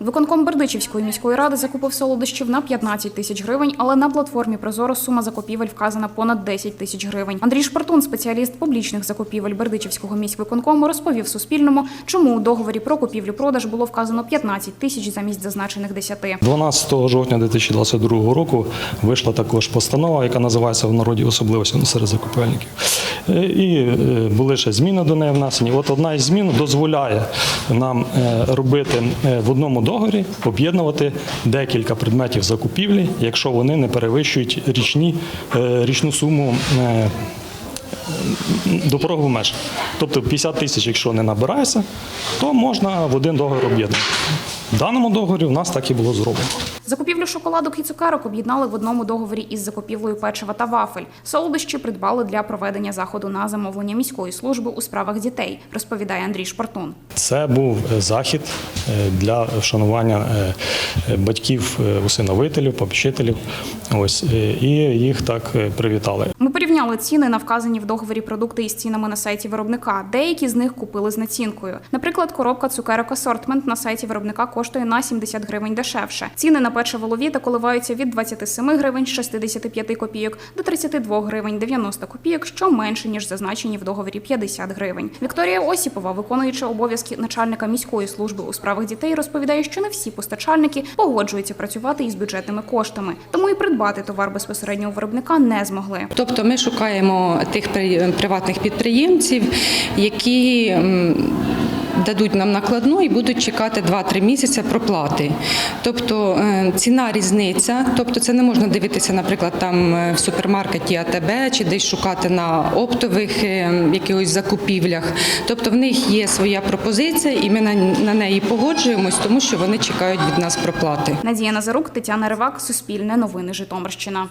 Виконком Бердичівської міської ради закупив солодощів на 15 тисяч гривень, але на платформі Прозоро сума закупівель вказана понад 10 тисяч гривень. Андрій Шпартун, спеціаліст публічних закупівель Бердичівського міськвиконкому, розповів Суспільному, чому у договорі про купівлю-продаж було вказано 15 тисяч замість зазначених 10. 12 жовтня 2022 року вийшла також постанова, яка називається в народі особливості серед закупівельників. Е, І е, були ще зміни до неї внесені. От одна із змін дозволяє нам е, робити в одному договорі об'єднувати декілька предметів закупівлі, якщо вони не перевищують річні, е, річну суму. е, до порогу меж. Тобто 50 тисяч, якщо не набирається, то можна в один договір об'єднати. В даному договорі у нас так і було зроблено. Закупівлю шоколадок і цукерок об'єднали в одному договорі із закупівлею печива та вафель. Солодощі придбали для проведення заходу на замовлення міської служби у справах дітей, розповідає Андрій Шпартун. Це був е, захід е, для вшанування е, батьків усиновителів, попечителів. Ось і їх так привітали. Ми порівняли ціни на вказані в договорі продукти із цінами на сайті виробника. Деякі з них купили з націнкою. Наприклад, коробка цукерок асортмент на сайті виробника коштує на 70 гривень дешевше. Ціни на печиво ловіта коливаються від 27 гривень 65 копійок до 32 гривень 90 копійок, що менше ніж зазначені в договорі 50 гривень. Вікторія Осіпова, виконуючи обов'язки начальника міської служби у справах дітей, розповідає, що не всі постачальники погоджуються працювати із бюджетними коштами, тому і придбати товар безпосередньо у виробника не змогли. Тобто ми шукаємо тих при- приватних підприємців, які дадуть нам накладну і будуть чекати 2-3 місяці проплати. Тобто е, ціна різниця, тобто це не можна дивитися, наприклад, там е, в супермаркеті АТБ чи десь шукати на оптових е, якихось закупівлях. Тобто в них є своя пропозиція, і ми на, на неї погоджуємось, тому що вони чекають від нас проплати. Надія Назарук, Тетяна Ривак, Суспільне новини Житомирщина.